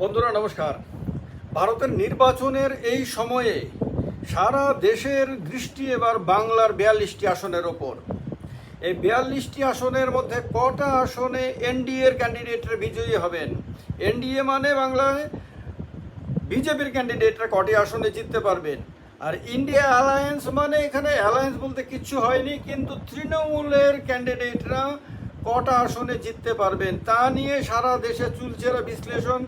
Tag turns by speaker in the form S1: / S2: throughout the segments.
S1: বন্ধুরা, নমস্কার। ভারতের নির্বাচনের এই সময়ে সারা দেশের দৃষ্টি এবার বাংলার বিয়াল্লিশটি আসনের ওপর। এই বিয়াল্লিশটি আসনের মধ্যে কটা আসনে এনডিএর ক্যান্ডিডেটরা বিজয়ী হবেন? এনডিএ মানে বাংলায় বিজেপির ক্যান্ডিডেটরা কটি আসনে জিততে পারবেন? আর ইন্ডিয়া অ্যালায়েন্স মানে এখানে অ্যালায়েন্স বলতে কিচ্ছু হয়নি, কিন্তু তৃণমূলের ক্যান্ডিডেটরা কটা আসনে জিততে পারবেন তা নিয়ে সারা দেশে চুলচেরা বিশ্লেষণ,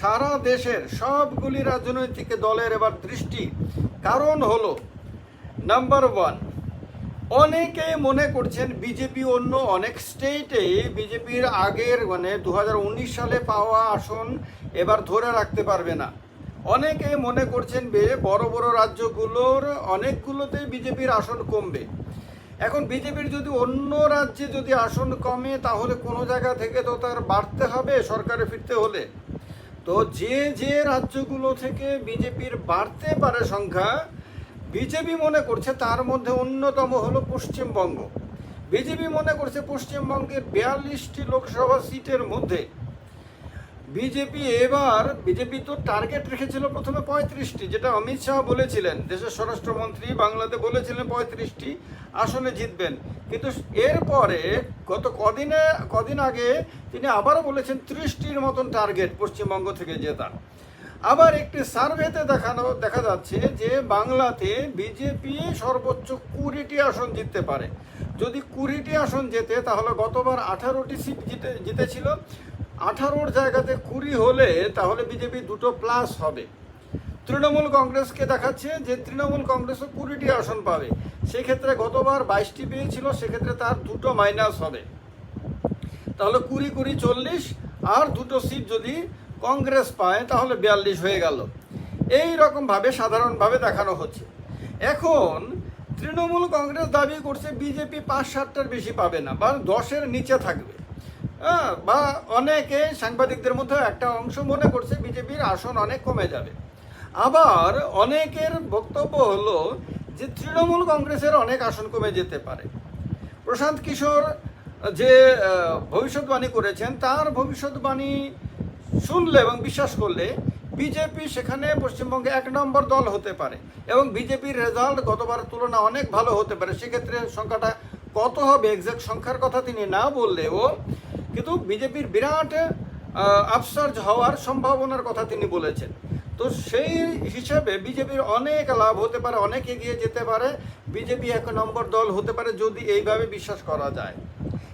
S1: সারা দেশের সবগুলি রাজনৈতিক দলের এবার দৃষ্টি। কারণ হলো নাম্বার ওয়ান অনেকে মনে করছেন বিজেপি অন্য অনেক স্টেটে বিজেপির আগের মানে দু হাজার উনিশ সালে পাওয়া আসন এবার ধরে রাখতে পারবে না। অনেকে মনে করছেন বে বড় বড় রাজ্যগুলোর অনেকগুলোতে বিজেপির আসন কমবে। এখন বিজেপির যদি অন্য রাজ্যে যদি আসন কমে, তাহলে কোনো জায়গা থেকে তো তার বাড়তে হবে সরকারে ফিরতে হলে। তো যে যে রাজ্যগুলো থেকে বিজেপির বাড়তে পারে সংখ্যা, বিজেপি মনে করছে তার মধ্যে অন্যতম হলো পশ্চিমবঙ্গ। বিজেপি মনে করছে পশ্চিমবঙ্গের বিয়াল্লিশটি লোকসভা সিটের মধ্যে বিজেপি এবার, বিজেপি তো টার্গেট রেখেছিল প্রথমে পঁয়ত্রিশটি, যেটা অমিত শাহ বলেছিলেন। দেশের স্বরাষ্ট্রমন্ত্রী বাংলাতে বলেছিলেন পঁয়ত্রিশটি আসনে জিতবেন। কিন্তু এরপরে গত কদিনে, কদিন আগে তিনি আবারও বলেছেন ত্রিশটির মতন টার্গেট পশ্চিমবঙ্গ থেকে জেতার। আবার একটি সার্ভেতে দেখানো, দেখা যাচ্ছে যে বাংলাতে বিজেপি সর্বোচ্চ কুড়িটি আসন জিততে পারে। যদি কুড়িটি আসন জেতে, তাহলে গতবার আঠারোটি সিট জিতে, জিতেছিল। আঠারোর জায়গাতে কুড়ি হলে তাহলে বিজেপি দুটো প্লাস হবে। তৃণমূল কংগ্রেসকে দেখাচ্ছে যে তৃণমূল কংগ্রেসও কুড়িটি আসন পাবে। সেক্ষেত্রে গতবার বাইশটি পেয়েছিল, সেক্ষেত্রে তার দুটো মাইনাস হবে। তাহলে কুড়ি কুড়ি, চল্লিশ, আর দুটো সিট যদি কংগ্রেস পায়, তাহলে বিয়াল্লিশ হয়ে গেল। এই রকমভাবে সাধারণভাবে দেখানো হচ্ছে। এখন তৃণমূল কংগ্রেস দাবি করছে, বিজেপি পাঁচ সাতটার বেশি পাবে না, বা দশের নিচে থাকবে। বা অনেকে সাংবাদিকদের মধ্যে একটা অংশ মনে করছে, বিজেপির আসন অনেক কমে যাবে। আবার অনেকের বক্তব্য হলো যে তৃণমূল কংগ্রেসের অনেক আসন কমে যেতে পারে। প্রশান্ত কিশোর যে ভবিষ্যৎবাণী করেছেন, তার ভবিষ্যৎবাণী শুনলে এবং বিশ্বাস করলে বিজেপি সেখানে পশ্চিমবঙ্গে এক নম্বর দল হতে পারে এবং বিজেপির রেজাল্ট গতবার তুলনা অনেক ভালো হতে পারে। সেক্ষেত্রে সংখ্যাটা কত হবে? এক্সাক্ট সংখ্যার কথা তিনি না বললেও কিন্তু বিজেপির বিরাট আপসার্জ হওয়ার সম্ভাবনার কথা তিনি বলেছেন। তো সেই হিসাবে বিজেপির অনেক লাভ হতে পারে, অনেক এগিয়ে যেতে পারে। বিজেপি এক নম্বর দল হতে পারে যদি এইভাবে বিশ্বাস করা যায়।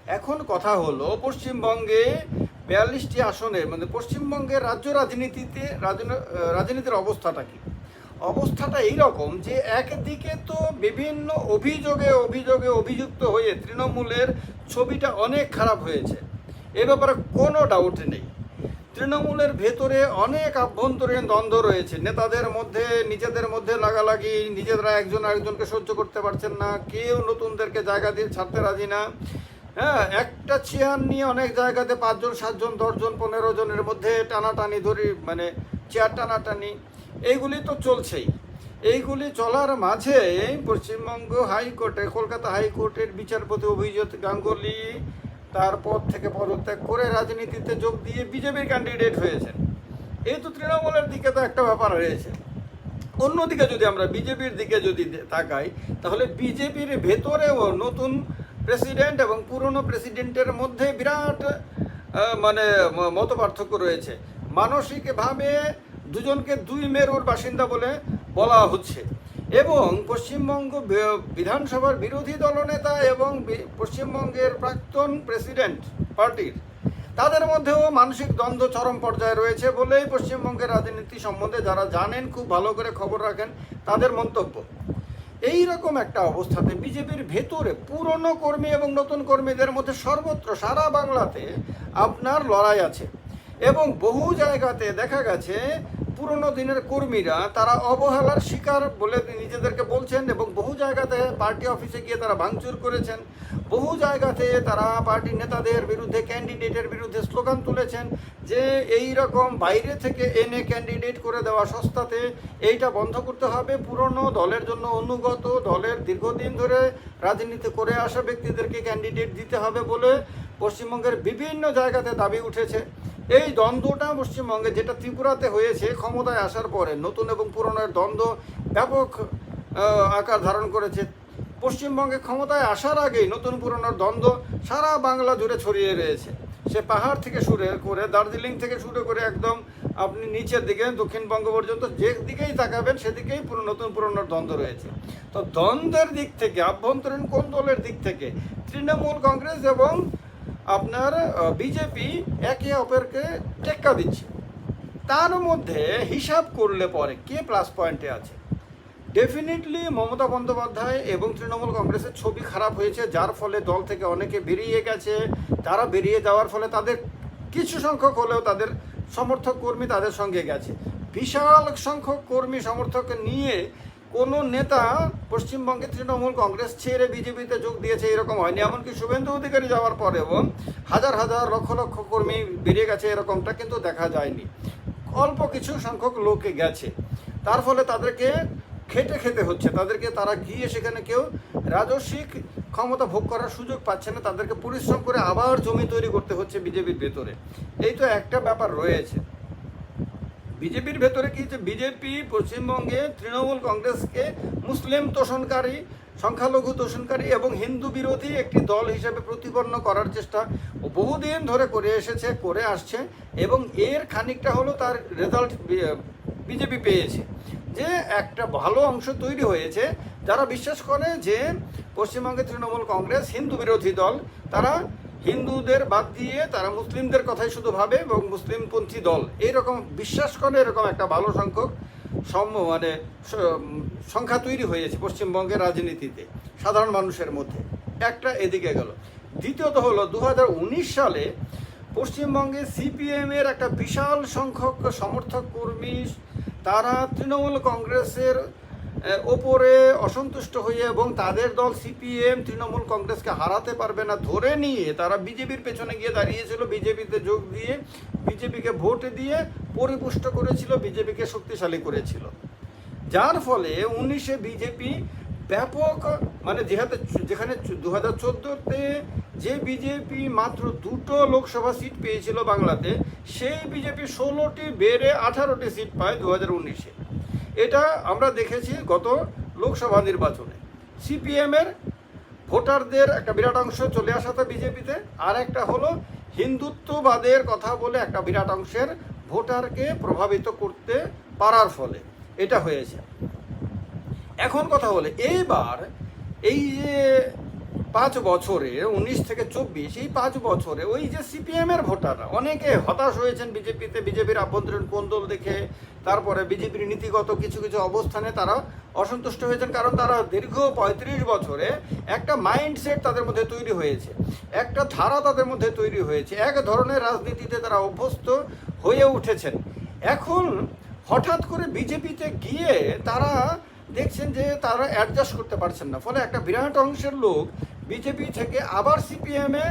S1: এখন কথা হলো, পশ্চিমবঙ্গে বিয়াল্লিশটি আসনে মানে পশ্চিমবঙ্গের রাজ্য রাজনীতিতে, রাজন- রাজনীতির অবস্থাটা কি? অবস্থাটা এই রকম যে একদিকে তো বিভিন্ন অভিযোগে অভিযোগে অভিযুক্ত হয়ে তৃণমূলের ছবিটা অনেক খারাপ হয়েছে। এ ব্যাপারে কোনো ডাউট নেই। তৃণমূলের ভেতরে অনেক আভ্যন্তরীণ দ্বন্দ্ব রয়েছে। নেতাদের মধ্যে, নিজেদের মধ্যে লাগালাগি, নিজেরা একজন আরেকজনকে সহ্য করতে পারছেন না, কেউ নতুনদেরকে জায়গা দিয়ে ছাড়তে রাজি না। হ্যাঁ একটা চেয়ার নিয়ে অনেক জায়গাতে পাঁচজন, সাতজন, দশজন, পনেরো জনের মধ্যে টানাটানি ধরি মানে চেয়ার টানাটানি, এইগুলি তো চলছেই। এইগুলি চলার মাঝে পশ্চিমবঙ্গ হাইকোর্টে, কলকাতা হাইকোর্টের বিচারপতি অভিজিৎ গাঙ্গুলি তার পদ থেকে পদত্যাগ করে রাজনীতিতে যোগ দিয়ে বিজেপির ক্যান্ডিডেট হয়েছেন। এই তো তৃণমূলের দিকে তো একটা ব্যাপার রয়েছে। অন্যদিকে যদি আমরা বিজেপির দিকে যদি তাকাই, তাহলে বিজেপির ভেতরেও নতুন প্রেসিডেন্ট এবং পুরনো প্রেসিডেন্টের মধ্যে বিরাট মানে মত পার্থক্য রয়েছে। মানসিকভাবে দুজনকে দুই মেরুর বাসিন্দা বলে বলা হচ্ছে। এবং পশ্চিমবঙ্গ বিধানসভার বিরোধী দলনেতা এবং পশ্চিমবঙ্গের প্রাক্তন প্রেসিডেন্ট পার্টির। তাদের মধ্যেও মানসিক দ্বন্দ্ব চরম পর্যায়ে রয়েছে বলেই পশ্চিমবঙ্গের রাজনীতি সম্বন্ধে যারা জানেন, খুব ভালো করে খবর রাখেন, তাদের মন্তব্য। এই রকম একটা অবস্থাতে বিজেপির ভেতরে পুরনো কর্মী এবং নতুন কর্মীদের মধ্যে সর্বত্র সারা বাংলাতে আপনার লড়াই আছে। এবং বহু জায়গাতে দেখা গেছে পুরনো দিনের কর্মীরা তারা অবহেলার শিকার বলে নিজেদেরকে বলছেন এবং বহু জায়গাতে পার্টি অফিসে গিয়ে তারা ভাঙচুর করেছেন। বহু জায়গাতে তারা পার্টির নেতাদের বিরুদ্ধে, ক্যান্ডিডেটের বিরুদ্ধে স্লোগান তুলেছেন যে এই রকম বাইরে থেকে এনে ক্যান্ডিডেট করে দেওয়া সস্তাতে এইটা বন্ধ করতে হবে। পুরনো দলের জন্য অনুগত দলের দীর্ঘদিন ধরে রাজনীতি করে আসা ব্যক্তিদেরকে ক্যান্ডিডেট দিতে হবে বলে পশ্চিমবঙ্গের বিভিন্ন জায়গাতে দাবি উঠেছে। এই দ্বন্দ্বটা পশ্চিমবঙ্গে যেটা ত্রিপুরাতে হয়েছে, ক্ষমতায় আসার পরে নতুন এবং পুরনোর দ্বন্দ্ব ব্যাপক আকার ধারণ করেছে। পশ্চিমবঙ্গে ক্ষমতায় আসার আগেই নতুন পুরনোর দ্বন্দ্ব সারা বাংলা জুড়ে ছড়িয়ে রয়েছে। সে পাহাড় থেকে শুরু করে দার্জিলিং থেকে শুরু করে একদম আপনি নিচের দিকে দক্ষিণবঙ্গ পর্যন্ত যে দিকেই তাকাবেন, সেদিকেই পুরো নতুন পুরনোর দ্বন্দ্ব রয়েছে। তো দ্বন্দ্বের দিক থেকে, আভ্যন্তরীণ কোন দলের দিক থেকে তৃণমূল কংগ্রেস এবং আপনার বিজেপি একে অপরকে টেক্কা দিচ্ছে। তার মধ্যে হিসাব করলে পরে কে প্লাস পয়েন্টে আছে? ডেফিনেটলি মমতা বন্দ্যোপাধ্যায় এবং তৃণমূল কংগ্রেসের ছবি খারাপ হয়েছে, যার ফলে দল থেকে অনেকে বেরিয়ে গেছে। তারা বেরিয়ে যাওয়ার ফলে তাদের কিছু সংখ্যক হলেও তাদের সমর্থক কর্মী তাদের সঙ্গে গেছে। বিশাল সংখ্যক কর্মী সমর্থক নিয়ে কোনো নেতা পশ্চিমবঙ্গে তৃণমূল কংগ্রেস ছেড়ে বিজেপিতে যোগ দিয়েছে, এরকম হয়নি। এমনকি শুভেন্দু অধিকারী যাওয়ার পরেও হাজার হাজার লক্ষ লক্ষ কর্মী বেরিয়ে গেছে, এরকমটা কিন্তু দেখা যায়নি। অল্প কিছু সংখ্যক লোকে গেছে। তার ফলে তাদেরকে খেটে খেতে হচ্ছে। তাদেরকে তারা গিয়ে সেখানে কেউ রাজস্বিক ক্ষমতা ভোগ করার সুযোগ পাচ্ছে না। তাদেরকে পরিশ্রম করে আবার জমি তৈরি করতে হচ্ছে বিজেপির ভেতরে। এই তো একটা ব্যাপার রয়েছে। বিজেপির ভেতরে কি যে বিজেপি, পশ্চিমবঙ্গে তৃণমূল কংগ্রেসকে মুসলিম তোষণকারী, সংখ্যালঘু তোষণকারী এবং হিন্দু বিরোধী একটি দল হিসেবে প্রতিপন্ন করার চেষ্টা বহুদিন ধরে করে এসেছে, করে আসছে এবং এর খানিকটা হলো তার রেজাল্ট বিজেপি পেয়েছে। যে একটা ভালো অংশ তৈরি হয়েছে, যারা বিশ্বাস করে যে পশ্চিমবঙ্গে তৃণমূল কংগ্রেস হিন্দু বিরোধী দল, তারা হিন্দুদের বাদ দিয়ে তারা মুসলিমদের কথাই শুধু ভাবে এবং মুসলিমপন্থী দল। এইরকম বিশ্বাস করে এরকম একটা ভালো সংখ্যক সম মানে সংখ্যা তৈরি হয়েছে পশ্চিমবঙ্গের রাজনীতিতে, সাধারণ মানুষের মধ্যে। একটা এদিকে গেল। দ্বিতীয়ত হলো দু হাজার উনিশ সালে পশ্চিমবঙ্গে সিপিএমের একটা বিশাল সংখ্যক সমর্থক কর্মী, তারা তৃণমূল কংগ্রেসের ওপরে অসন্তুষ্ট হয়ে এবং তাদের দল সিপিএম, তৃণমূল কংগ্রেসকে হারাতে পারবে না, ধরে নিয়ে তারা বিজেপির পেছনে গিয়ে দাঁড়িয়েছিল, বিজেপিতে যোগ দিয়ে বিজেপিকে ভোট দিয়ে পরিপুষ্ট করেছিল, বিজেপিকে শক্তিশালী করেছিল। যার ফলে উনিশে বিজেপি ব্যাপক মানে যেহেতু যেখানে দু হাজার চোদ্দোতে যে বিজেপি মাত্র দুটো লোকসভা সিট পেয়েছিল বাংলাতে, সেই বিজেপি ষোলোটি বেড়ে আঠারোটি সিট পায় দু হাজার উনিশে। এটা আমরা দেখেছি গত লোকসভা নির্বাচনে। সিপিএমের ভোটারদের একটা বিরাট অংশ চলে আসাতে বিজেপিতে, আর একটা হলো হিন্দুত্ববাদের কথা বলে একটা বিরাট অংশের ভোটারকে প্রভাবিত করতে পারার ফলে এটা হয়েছে। এখন কথা বলে, এইবার এই যে পাঁচ বছরে, উনিশ থেকে চব্বিশ, এই পাঁচ বছরে ওই যে সিপিএম এর ভোটাররা অনেকে হতাশ হয়েছেন বিজেপিতে, বিজেপির আভ্যন্তরীণ কোন্দল দেখে, তারপরে বিজেপির নীতিগত কিছু কিছু অবস্থানে তারা অসন্তুষ্ট হয়েছেন, কারণ তারা দীর্ঘ পঁয়ত্রিশ বছরে একটা মাইন্ডসেট তাদের মধ্যে তৈরি হয়েছে, একটা ধারা তাদের মধ্যে তৈরি হয়েছে, এক ধরনের রাজনীতিতে তারা অভ্যস্ত হয়ে উঠেছেন। এখন হঠাৎ করে বিজেপিতে গিয়ে তারা দেখছেন যে তারা অ্যাডজাস্ট করতে পারছেন না। ফলে একটা বিরাট অংশের লোক বিজেপি থেকে আবার সিপিএমে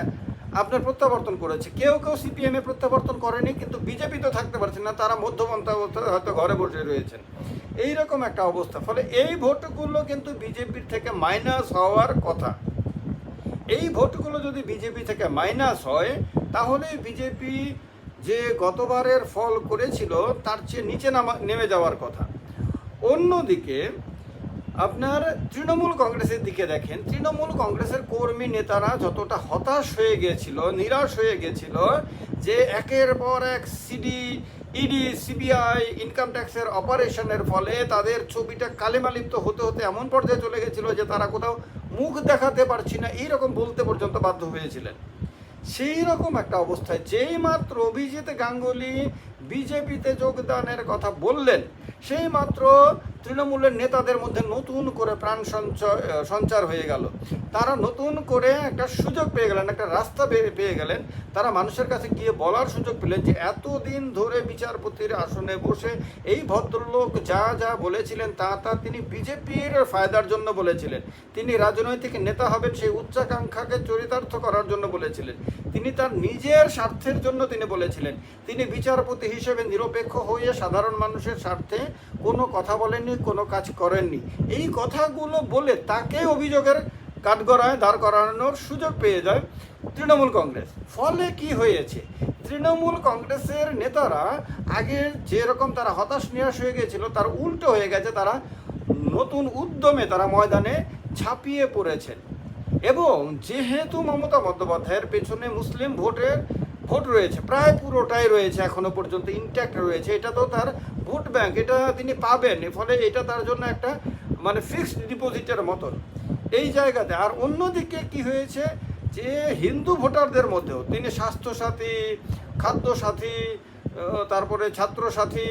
S1: আপনার প্রত্যাবর্তন করেছে। কেউ কেউ সিপিএমে প্রত্যাবর্তন করেনি, কিন্তু বিজেপি তো থাকতে পারছেন না, তারা মধ্যপন্থা হয়তো ঘরে বসে রয়েছেন। এই রকম একটা অবস্থা। ফলে এই ভোটগুলো কিন্তু বিজেপির থেকে মাইনাস হওয়ার কথা। এই ভোটগুলো যদি বিজেপি থেকে মাইনাস হয়, তাহলে বিজেপি যে গতবারের ফল করেছিল, তার চেয়ে নিচে নামা, নেমে যাওয়ার কথা। অন্যদিকে আপনার তৃণমূল কংগ্রেসের দিকে দেখেন, তৃণমূল কংগ্রেসের কর্মী নেতারা যতটা হতাশ হয়ে গিয়েছিল, নিরাশ হয়ে গেছিল যে একের পর এক সিডি ইডি সিবিআই ইনকাম ট্যাক্সের অপারেশনের ফলে তাদের ছবিটা কালেমালিপ্ত হতে হতে এমন পর্যায়ে চলে গেছিল যে তারা কোথাও মুখ দেখাতে পারছি না, এইরকম বলতে পর্যন্ত বাধ্য হয়েছিলেন। সেই রকম একটা অবস্থায় যেই মাত্র অভিজিৎ গাঙ্গুলি বিজেপিতে যোগদানের কথা বললেন। সেই মাত্র তৃণমূলের নেতাদের মধ্যে নতুন করে প্রাণ সঞ্চয় সঞ্চার হয়ে গেল। তারা নতুন করে একটা সুযোগ পেয়ে গেলেন, একটা রাস্তা পেয়ে গেলেন। তারা মানুষের কাছে গিয়ে বলার সুযোগ পেলেন যে, এতদিন ধরে বিচারপতির আসনে বসে এই ভদ্রলোক যা যা বলেছিলেন, তা তা তিনি বিজেপির ফায়দার জন্য বলেছিলেন। তিনি রাজনৈতিক নেতা হবেন, সেই উচ্চাকাঙ্ক্ষাকে চরিতার্থ করার জন্য বলেছিলেন। তিনি তার নিজের স্বার্থের জন্য তিনি বলেছিলেন। তিনি বিচারপতি হিসেবে নিরপেক্ষ হয়ে সাধারণ মানুষের স্বার্থে কোনো কথা বলেননি, কোনো কাজ করেননি। এই কথাগুলো বলে তাকে অভিযোগের কাঠগড়ায় দাঁড় করানোর সুযোগ পেয়ে যায় তৃণমূল কংগ্রেস। ফলে কি হয়েছে? তৃণমূল কংগ্রেসের নেতারা আগে যেরকম তারা হতাশ নিরাশ হয়ে গিয়েছিল, তার উল্টো হয়ে গেছে, তারা নতুন উদ্যমে তারা ময়দানে ছাপিয়ে পড়েছেন। এবং যেহেতু মমতা বন্দ্যোপাধ্যায়ের পেছনে মুসলিম ভোটের ভোট রয়েছে, প্রায় পুরোটাই রয়েছে এখনও পর্যন্ত ইনট্যাক্ট রয়েছে। এটা তো তার ভোট ব্যাংক এটা তিনি পাবেন, ফলে এটা তার জন্য একটা মানে ফিক্সড ডিপোজিটের মতন। এই জায়গাতে, আর অন্যদিকে কি হয়েছে, যে হিন্দু ভোটারদের মধ্যেও, তিনি স্বাস্থ্যসাথী, খাদ্যসাথী তারপরে ছাত্রসাথী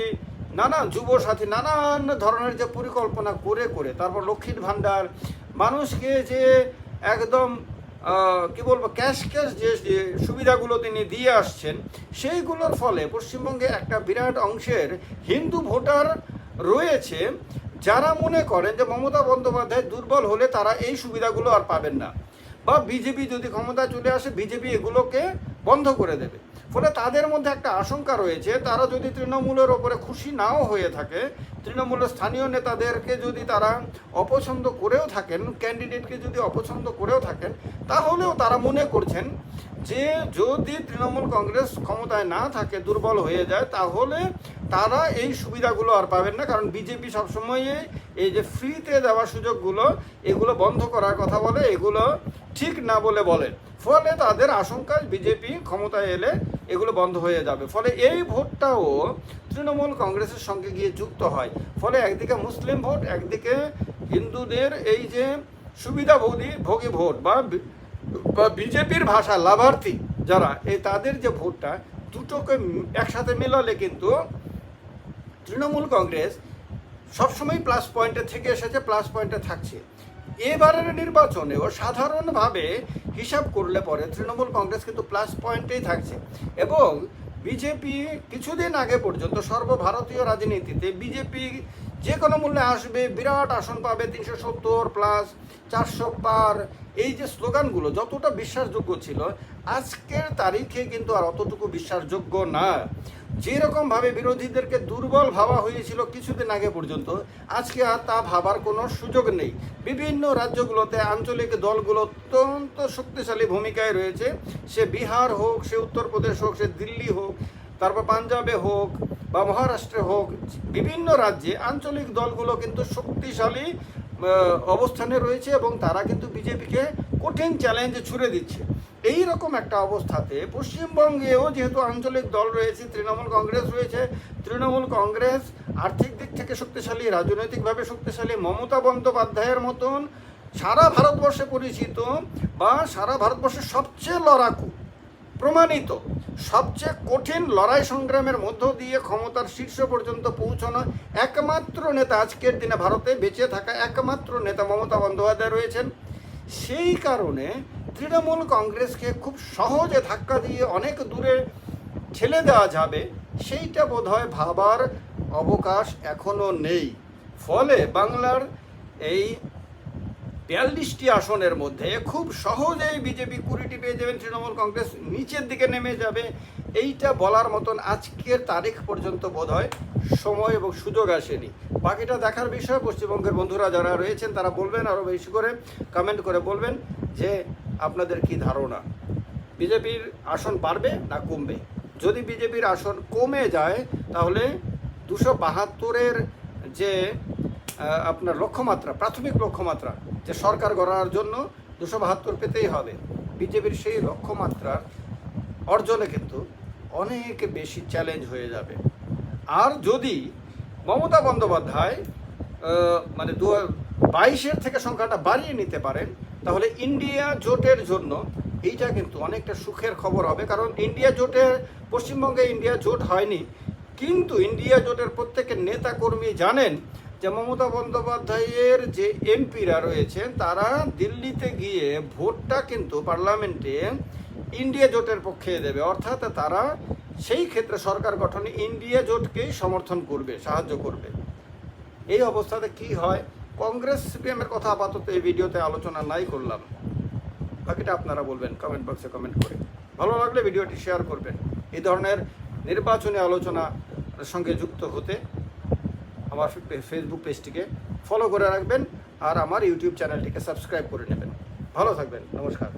S1: নানা যুব সাথী নানান ধরনের যে পরিকল্পনা করে করে, তারপর লক্ষ্মীর ভাণ্ডার, মানুষকে যে একদম কি বলব, ক্যাশ ক্যাশ যে সুবিধাগুলো তিনি দিয়ে আসছেন, সেইগুলোর ফলে পশ্চিমবঙ্গে একটা বিরাট অংশের হিন্দু ভোটার রয়েছে যারা মনে করেন যে মমতা বন্দ্যোপাধ্যায় দুর্বল হলে তারা এই সুবিধাগুলো আর পাবেন না। বা বিজেপি যদি ক্ষমতা চলে আসে, বিজেপি এগুলোকে বন্ধ করে দেবে। ফলে তাদের মধ্যে একটা আশঙ্কা রয়েছে, তারা যদি তৃণমূলের ওপরে খুশি নাও হয়ে থাকে, তৃণমূলের স্থানীয় নেতাদেরকে যদি তারা অপছন্দ করেও থাকেন ক্যান্ডিডেটকে যদি অপছন্দ করেও থাকেন, তাহলেও তারা মনে করছেন যে যদি তৃণমূল কংগ্রেস ক্ষমতায় না থাকে, দুর্বল হয়ে যায়, তাহলে তারা এই সুবিধাগুলো আর পাবেন না। কারণ বিজেপি সবসময় এই যে ফ্রিতে দেওয়া সুযোগগুলো, এগুলো বন্ধ করার কথা বলে, এগুলো ঠিক না বলে বলে। ফলে তাদের আশঙ্কা বিজেপি ক্ষমতায় এলে এগুলো বন্ধ হয়ে যাবে। ফলে এই ভোটটাও তৃণমূল কংগ্রেসের সঙ্গে গিয়ে যুক্ত হয়। ফলে একদিকে মুসলিম ভোট, একদিকে হিন্দুদের এই যে সুবিধাভোগী ভোগী ভোট বা বিজেপির ভাষা লাভার্থী যারা এই তাদের যে ভোটটা দুটোকে একসাথে মিলালে কিন্তু তৃণমূল কংগ্রেস সবসময় প্লাস পয়েন্টে থেকে এসেছে প্লাস পয়েন্টে থাকছে। এবারের নির্বাচনেও সাধারণভাবে হিসাব করলে পরে তৃণমূল কংগ্রেস কিন্তু প্লাস পয়েন্টেই থাকছে। এবং বিজেপি কিছুদিন আগে পর্যন্ত সর্বভারতীয় রাজনীতিতে বিজেপি যে কোনো মূল্যে আসবে, বিরাট আসন পাবে তিনশো সত্তর প্লাস চারশো পার এই যে স্লোগানগুলো যতটা বিশ্বাসযোগ্য ছিল, আজকের তারিখে কিন্তু আর অতটুকু বিশ্বাসযোগ্য না। যেরকমভাবে বিরোধীদেরকে দুর্বল ভাবা হয়েছিল কিছুদিন আগে পর্যন্ত, আজকে আর তা ভাবার কোনো সুযোগ নেই। বিভিন্ন রাজ্যগুলোতে আঞ্চলিক দলগুলো অত্যন্ত শক্তিশালী ভূমিকায় রয়েছে। সে বিহার হোক, সে উত্তরপ্রদেশ হোক, সে দিল্লি হোক, তারপর পাঞ্জাবে হোক বা মহারাষ্ট্রে হোক, বিভিন্ন রাজ্যে আঞ্চলিক দলগুলো কিন্তু শক্তিশালী অবস্থানে রয়েছে এবং তারা কিন্তু বিজেপিকে কঠিন চ্যালেঞ্জ ছুড়ে দিচ্ছে। এই রকম একটা অবস্থাতে পশ্চিমবঙ্গেও যেহেতু আঞ্চলিক দল রয়েছে, তৃণমূল কংগ্রেস রয়েছে, তৃণমূল কংগ্রেস আর্থিক দিক থেকে শক্তিশালী, রাজনৈতিকভাবে শক্তিশালী মমতা বন্দ্যোপাধ্যায়ের মতন সারা ভারতবর্ষে পরিচিত বা সারা ভারতবর্ষের সবচেয়ে লড়াকু প্রমাণিত। সবচেয়ে কঠিন লড়াই সংগ্রামের মধ্য দিয়ে ক্ষমতার শীর্ষ পর্যন্ত পৌঁছানো একমাত্র নেতা আজকের দিনে ভারতে বেঁচে থাকা একমাত্র নেতা মমতা বন্দ্যোপাধ্যায় রয়েছেন। সেই কারণে তৃণমূল কংগ্রেসকে খুব সহজে ধাক্কা দিয়ে অনেক দূরে ঠেলে দেওয়া যাবে, সেইটা বোধহয় ভাবার অবকাশ এখনও নেই। ফলে বাংলার এই বিয়াল্লিশটি আসনের মধ্যে খুব সহজেই বিজেপি কুড়িটি পেয়ে যাবেন তৃণমূল কংগ্রেস। নিচের দিকে নেমে যাবে। এইটা বলার মতন আজকের তারিখ পর্যন্ত বোধ হয় সময় এবং সুযোগ আসেনি। বাকিটা দেখার বিষয়, পশ্চিমবঙ্গের বন্ধুরা যারা রয়েছেন তারা বলবেন, আরও বেশি করে কমেন্ট করে বলবেন যে আপনাদের কি ধারণা? বিজেপির আসন বাড়বে না কমবে? যদি বিজেপির আসন কমে যায়, তাহলে দুশো বাহাত্তরের যে আপনার লক্ষ্যমাত্রা, প্রাথমিক লক্ষ্যমাত্রা যে সরকার গড়ার জন্য দুশো বাহাত্তর পেতেই হবে। বিজেপির সেই লক্ষ্যমাত্রার অর্জনে কিন্তু অনেক বেশি চ্যালেঞ্জ হয়ে যাবে। আর যদি মমতা বন্দ্যোপাধ্যায় মানে দু বাইশের থেকে সংখ্যাটা বাড়িয়ে নিতে পারেন, তাহলে ইন্ডিয়া জোটের জন্য এইটা কিন্তু অনেকটা সুখের খবর হবে। কারণ ইন্ডিয়া জোটের, পশ্চিমবঙ্গে ইন্ডিয়া জোট হয়নি। কিন্তু ইন্ডিয়া জোটের প্রত্যেকের নেতা কর্মী জানেন যে মমতা বন্দ্যোপাধ্যায়ের যে এমপিরা রয়েছেন, তারা দিল্লিতে গিয়ে ভোটটা কিন্তু পার্লামেন্টে ইন্ডিয়া জোটের পক্ষে দেবে। অর্থাৎ তারা সেই ক্ষেত্রে সরকার গঠনে ইন্ডিয়া জোটকেই সমর্থন করবে, সাহায্য করবে। এই অবস্থাতে কি হয়? কংগ্রেস সিপিএমের কথা আপাতত এই ভিডিওতে আলোচনা নাই করলাম। বাকিটা আপনারা বলবেন কমেন্ট বক্সে কমেন্ট করে। ভালো লাগলে ভিডিওটি শেয়ার করবেন। এই ধরনের নির্বাচনী আলোচনার সঙ্গে যুক্ত হতে আমার ফেসবুক পেজটিকে ফলো করে রাখবেন আর আমার ইউটিউব চ্যানেলটিকে সাবস্ক্রাইব করে নেবেন। ভালো থাকবেন, নমস্কার।